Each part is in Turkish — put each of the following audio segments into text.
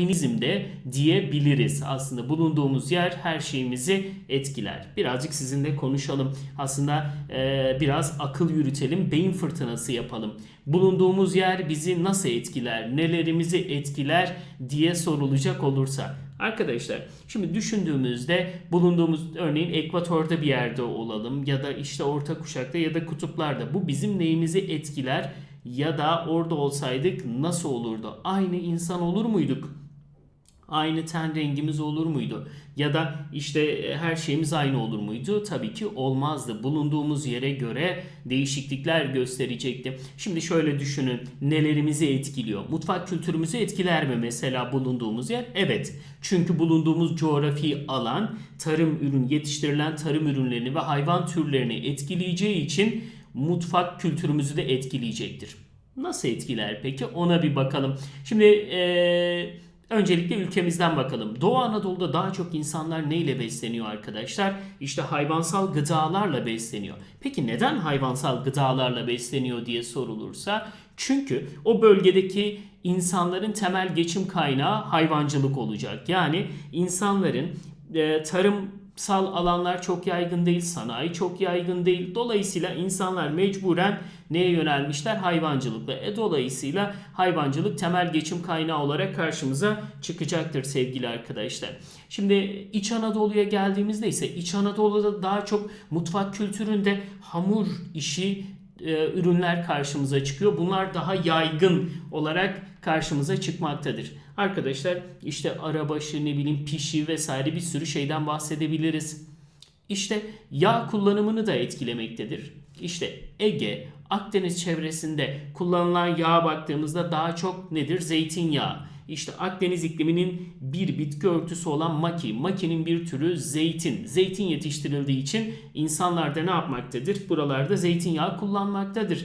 de diyebiliriz. Aslında bulunduğumuz yer her şeyimizi etkiler. Birazcık sizinle konuşalım. Aslında e, biraz akıl yürütelim, beyin fırtınası yapalım. Bulunduğumuz yer bizi nasıl etkiler, nelerimizi etkiler diye sorulacak olursa. Arkadaşlar şimdi düşündüğümüzde bulunduğumuz örneğin ekvatorda bir yerde olalım ya da işte orta kuşakta ya da kutuplarda bu bizim neyimizi etkiler ya da orada olsaydık nasıl olurdu? Aynı insan olur muyduk? Aynı ten rengimiz olur muydu? Ya da işte e, her şeyimiz aynı olur muydu? Tabii ki olmazdı. Bulunduğumuz yere göre değişiklikler gösterecekti. Şimdi şöyle düşünün. Nelerimizi etkiliyor? Mutfak kültürümüzü etkiler mi mesela bulunduğumuz yer? Evet. Çünkü bulunduğumuz coğrafi alan tarım ürün yetiştirilen tarım ürünlerini ve hayvan türlerini etkileyeceği için mutfak kültürümüzü de etkileyecektir. Nasıl etkiler peki? Ona bir bakalım. Şimdi eee Öncelikle ülkemizden bakalım. Doğu Anadolu'da daha çok insanlar neyle besleniyor arkadaşlar? İşte hayvansal gıdalarla besleniyor. Peki neden hayvansal gıdalarla besleniyor diye sorulursa çünkü o bölgedeki insanların temel geçim kaynağı hayvancılık olacak. Yani insanların e, tarımsal alanlar çok yaygın değil, sanayi çok yaygın değil. Dolayısıyla insanlar mecburen neye yönelmişler? Hayvancılıkla. E dolayısıyla hayvancılık temel geçim kaynağı olarak karşımıza çıkacaktır sevgili arkadaşlar. Şimdi İç Anadolu'ya geldiğimizde ise İç Anadolu'da daha çok mutfak kültüründe hamur işi e, ürünler karşımıza çıkıyor. Bunlar daha yaygın olarak karşımıza çıkmaktadır. Arkadaşlar işte arabaşı ne bileyim pişi vesaire bir sürü şeyden bahsedebiliriz. İşte yağ kullanımını da etkilemektedir. İşte Ege, Akdeniz çevresinde kullanılan yağa baktığımızda daha çok nedir? Zeytinyağı. İşte Akdeniz ikliminin bir bitki örtüsü olan maki. Makinin bir türü zeytin. Zeytin yetiştirildiği için insanlar da ne yapmaktadır? Buralarda zeytinyağı kullanmaktadır.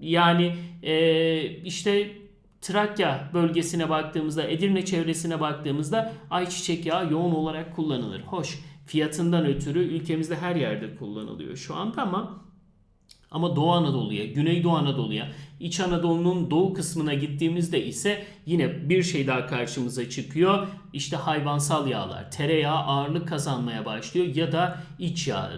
Yani e, işte Trakya bölgesine baktığımızda, Edirne çevresine baktığımızda ayçiçek yağı yoğun olarak kullanılır. Hoş fiyatından ötürü ülkemizde her yerde kullanılıyor şu anda ama ama Doğu Anadolu'ya, Güneydoğu Anadolu'ya, İç Anadolu'nun doğu kısmına gittiğimizde ise yine bir şey daha karşımıza çıkıyor. İşte hayvansal yağlar, tereyağı ağırlık kazanmaya başlıyor ya da iç yağ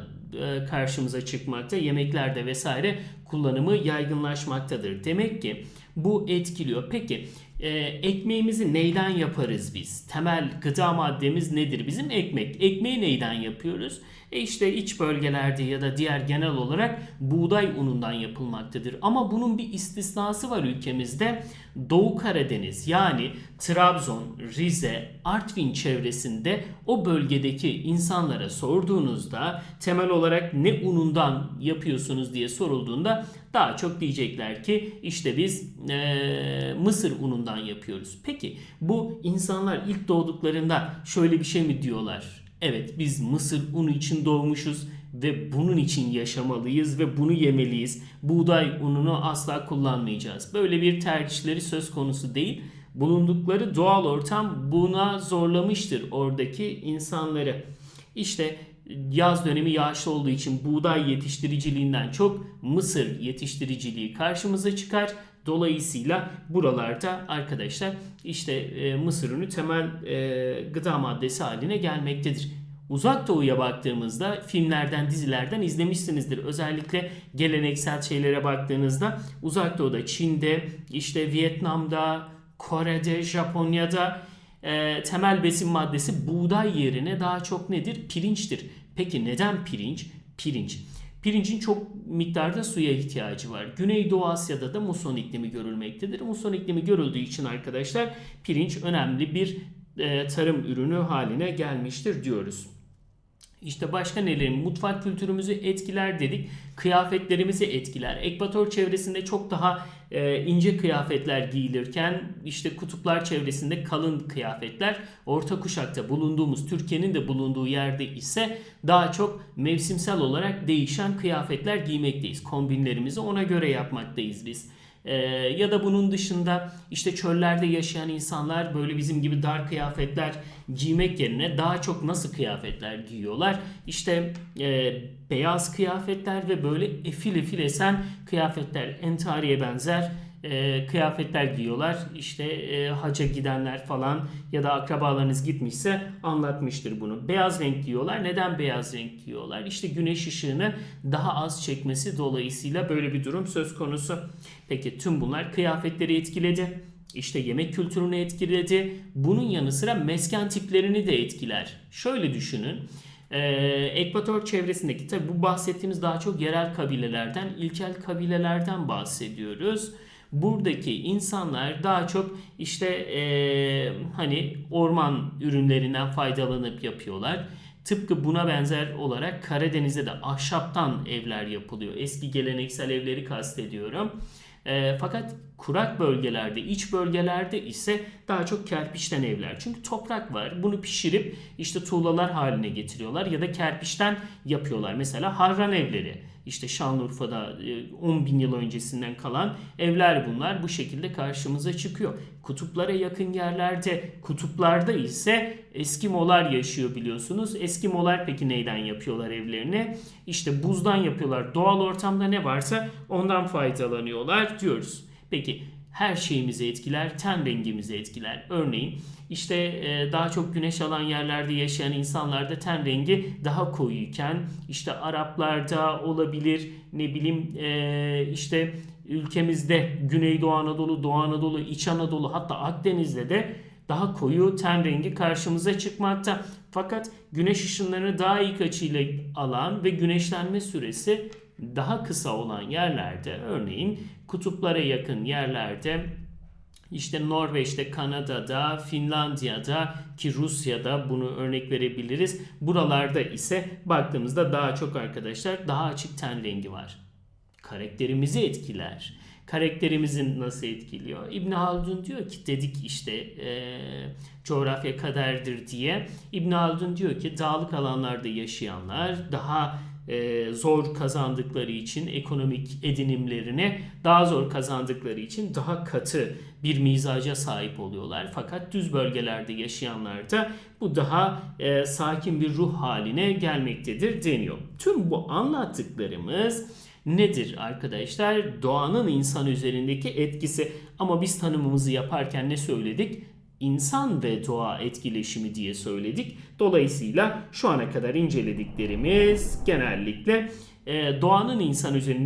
karşımıza çıkmakta. Yemeklerde vesaire kullanımı yaygınlaşmaktadır. Demek ki bu etkiliyor. Peki e, ekmeğimizi neyden yaparız biz? Temel gıda maddemiz nedir? Bizim ekmek. Ekmeği neyden yapıyoruz? E işte iç bölgelerde ya da diğer genel olarak buğday unundan yapılmaktadır. Ama bunun bir istisnası var ülkemizde. Doğu Karadeniz yani Trabzon, Rize, Artvin çevresinde o bölgedeki insanlara sorduğunuzda temel olarak ne unundan yapıyorsunuz diye sorulduğunda daha çok diyecekler ki işte biz e, mısır unundan yapıyoruz. Peki bu insanlar ilk doğduklarında şöyle bir şey mi diyorlar? Evet biz mısır unu için doğmuşuz ve bunun için yaşamalıyız ve bunu yemeliyiz. Buğday ununu asla kullanmayacağız. Böyle bir tercihleri söz konusu değil. Bulundukları doğal ortam buna zorlamıştır oradaki insanları. İşte yaz dönemi yağışlı olduğu için buğday yetiştiriciliğinden çok mısır yetiştiriciliği karşımıza çıkar. Dolayısıyla buralarda arkadaşlar işte e, mısır ürünü temel e, gıda maddesi haline gelmektedir. Uzak Doğu'ya baktığımızda filmlerden, dizilerden izlemişsinizdir. Özellikle geleneksel şeylere baktığınızda Uzak Doğu'da, Çin'de, işte Vietnam'da, Kore'de, Japonya'da e, temel besin maddesi buğday yerine daha çok nedir? Pirinçtir. Peki neden pirinç? Pirinç. Pirincin çok miktarda suya ihtiyacı var. Güneydoğu Asya'da da muson iklimi görülmektedir. Muson iklimi görüldüğü için arkadaşlar pirinç önemli bir e, tarım ürünü haline gelmiştir diyoruz. İşte başka nelerin mutfak kültürümüzü etkiler dedik. Kıyafetlerimizi etkiler. Ekvator çevresinde çok daha e, ince kıyafetler giyilirken işte kutuplar çevresinde kalın kıyafetler. Orta kuşakta bulunduğumuz Türkiye'nin de bulunduğu yerde ise daha çok mevsimsel olarak değişen kıyafetler giymekteyiz. Kombinlerimizi ona göre yapmaktayız biz. Ee, ya da bunun dışında işte çöllerde yaşayan insanlar böyle bizim gibi dar kıyafetler giymek yerine daha çok nasıl kıyafetler giyiyorlar? İşte e, beyaz kıyafetler ve böyle efil efil esen kıyafetler entariye benzer e, kıyafetler giyiyorlar. İşte e, haca gidenler falan ya da akrabalarınız gitmişse anlatmıştır bunu. Beyaz renk giyiyorlar. Neden beyaz renk giyiyorlar? İşte güneş ışığını daha az çekmesi dolayısıyla böyle bir durum söz konusu. Peki tüm bunlar kıyafetleri etkiledi. İşte yemek kültürünü etkiledi. Bunun yanı sıra mesken tiplerini de etkiler. Şöyle düşünün. Ee, Ekvator çevresindeki tabi bu bahsettiğimiz daha çok yerel kabilelerden, ilkel kabilelerden bahsediyoruz. Buradaki insanlar daha çok işte ee, hani orman ürünlerinden faydalanıp yapıyorlar. Tıpkı buna benzer olarak Karadeniz'de de ahşaptan evler yapılıyor. Eski geleneksel evleri kastediyorum. E, fakat kurak bölgelerde, iç bölgelerde ise daha çok kerpiçten evler. Çünkü toprak var. Bunu pişirip işte tuğlalar haline getiriyorlar ya da kerpiçten yapıyorlar. Mesela harran evleri. İşte Şanlıurfa'da e, 10 bin yıl öncesinden kalan evler bunlar. Bu şekilde karşımıza çıkıyor. Kutuplara yakın yerlerde, kutuplarda ise Eskimolar yaşıyor biliyorsunuz. Eskimolar peki neyden yapıyorlar evlerini? İşte buzdan yapıyorlar. Doğal ortamda ne varsa ondan faydalanıyorlar diyoruz. Peki her şeyimizi etkiler, ten rengimizi etkiler. Örneğin işte e, daha çok güneş alan yerlerde yaşayan insanlarda ten rengi daha koyuyken işte Araplarda olabilir ne bileyim e, işte ülkemizde Güneydoğu Anadolu, Doğu Anadolu, İç Anadolu hatta Akdeniz'de de daha koyu ten rengi karşımıza çıkmakta. Fakat güneş ışınlarını daha iyi açıyla alan ve güneşlenme süresi daha kısa olan yerlerde örneğin kutuplara yakın yerlerde işte Norveç'te, Kanada'da, Finlandiya'da ki Rusya'da bunu örnek verebiliriz. Buralarda ise baktığımızda daha çok arkadaşlar daha açık ten rengi var. Karakterimizi etkiler. Karakterimizin nasıl etkiliyor? İbn Haldun diyor ki dedik işte e, coğrafya kaderdir diye. İbn Haldun diyor ki dağlık alanlarda yaşayanlar daha e, zor kazandıkları için ekonomik edinimlerini daha zor kazandıkları için daha katı bir mizaca sahip oluyorlar. Fakat düz bölgelerde yaşayanlarda bu daha e, sakin bir ruh haline gelmektedir deniyor. Tüm bu anlattıklarımız nedir arkadaşlar? Doğanın insan üzerindeki etkisi. Ama biz tanımımızı yaparken ne söyledik? İnsan ve doğa etkileşimi diye söyledik. Dolayısıyla şu ana kadar incelediklerimiz genellikle e, doğanın insan üzerinde